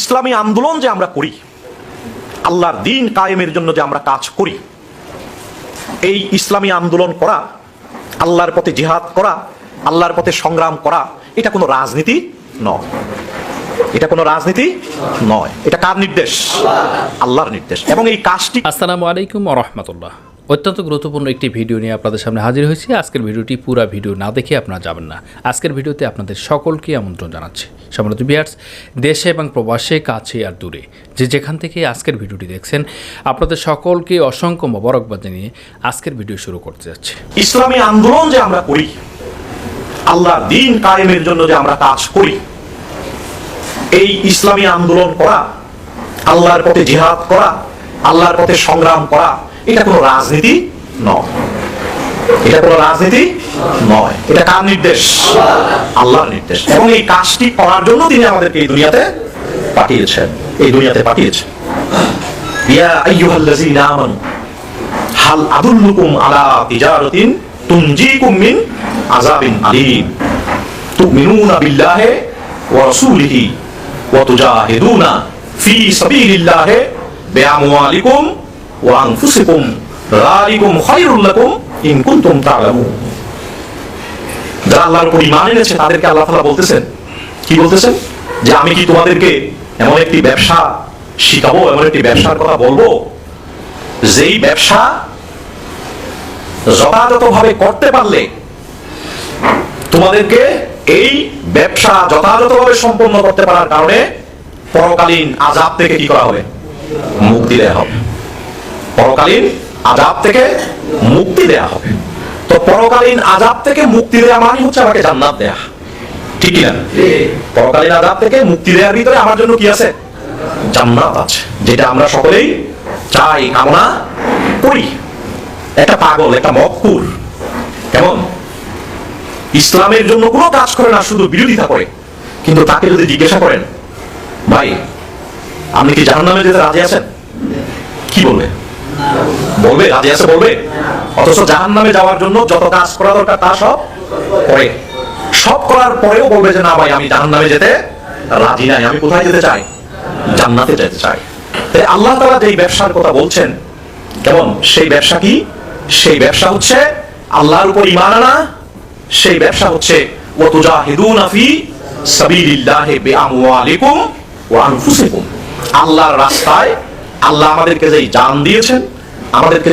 ইসলামী আন্দোলন যে আমরা করি, আল্লাহর দিন কায়েমের জন্য যে আমরা কাজ করি, এই ইসলামী আন্দোলন করা, আল্লাহর পথে জিহাদ করা, আল্লাহর পথে সংগ্রাম করা, এটা কোনো রাজনীতি নয়। এটা কোনো রাজনীতি নয়। এটা কার নির্দেশ? আল্লাহর নির্দেশ। এবং এই কাজটি আসসালামু আলাইকুম রহমতুল্লাহ। অত্যন্ত গুরুত্বপূর্ণ একটি ভিডিও নিয়ে আপনাদের সামনে হাজির হয়েছি। আজকের ভিডিওটি পুরো ভিডিও না দেখে আপনারা যাবেন না। আজকের ভিডিওতে আপনাদের সকলকে আমন্ত্রণ জানাচ্ছি। সম্মানিত বিয়ার্স দেশে এবং প্রবাসে, কাছে আর দূরে যে যেখান থেকে আজকের ভিডিওটি দেখছেন, আপনাদের সকলকে অসংখ্য মোবারকবাদ জানিয়ে আজকের ভিডিও শুরু করতে যাচ্ছি। ইসলামী আন্দোলন যে আমরা করি, আল্লাহর দিন কায়েমের জন্য যে আমরা কাজ করি, এই ইসলামী আন্দোলন করা, আল্লাহর পথে জিহাদ করা, আল্লাহর পথে সংগ্রাম করা এটা কোনো রাজনীতি নয়। এটা কোনো রাজনীতি নয়। এটা কার নির্দেশ? আল্লাহর নির্দেশ। এবং এই কাজটি করার জন্য তিনি আমাদেরকে এই দুনিয়াতে পাঠিয়েছেন। এই দুনিয়াতে পাঠিয়েছেন। ইয়া আইয়ুহাল্লাযীনা আমানু, হাল আদুল্লুকুম আলা তিজারাতিন তুনজিকুম মিন আযাবিন আলীম। তুমিনুনা বিল্লাহি ওয়া রাসূলিহি ওয়া তুজাহিদুনা ফি সাবিলিল্লাহি বিআমওয়ালিকুম ওয়া আনফুসিকুম যালিকুম খায়রুল লাকুম যারা আল্লাহর উপর এনেছে, তাদেরকে আল্লাহ বলতেছেন, কি বলতেছেন? যে আমি কি তোমাদেরকে এমন একটি ব্যবসা শিখাবো, এমন একটি ব্যবসার কথা বলব? যেই ব্যবসা যথাযথভাবে করতে পারলে তোমাদেরকে এই ব্যবসা যথাযথভাবে সম্পন্ন করতে পারার কারণে পরকালীন আজাব থেকে কি করা হবে? মুক্তি দেয়া হবে। পরকালীন আজাব থেকে মুক্তি দেয়া হবে। তো পরকালীন আজাব থেকে মুক্তি দেয়া মানে হচ্ছে আমাকে জান্নাত দেয়া। ঠিক না পরকালীন আজাব থেকে মুক্তি দেওয়ার ভিতরে আমার জন্য কি আছে? জান্নাত আছে, যেটা আমরা সকলেই চাই, কামনা করি। একটা পাগল, একটা মকুর কেমন? ইসলামের জন্য কোনো কাজ করে না, শুধু বিরোধিতা করে। কিন্তু তাকে যদি জিজ্ঞাসা করেন, ভাই, আপনি কি জাহান নামে যেতে রাজি আছেন? কি বলবে? বলবে, রাজি আছে, বলবে। অথচ জাহান নামে যাওয়ার জন্য যত কাজ করা দরকার, তা সব করে সব করার পরেও বলবে যে, না ভাই, আমি জাহান নামে যেতে রাজি নাই। আমি কোথায় যেতে চাই? জান্নাতে যেতে চাই। তাই আল্লাহ তাআলা যেই ব্যবসার কথা বলছেন, কেমন? সেই ব্যবসা কি? সেই ব্যবসা হচ্ছে আল্লাহর উপর ঈমান আনা। সেই ব্যবসা হচ্ছে, ওয়াতুজাহিদুনা ফি সাবিলিল্লাহি বিআমওয়ালিকুম ওয়া আনফুসিকুম। আল্লাহর রাস্তায় আল্লাহ আমাদেরকে যেই জান দিয়েছেন আমাদেরকে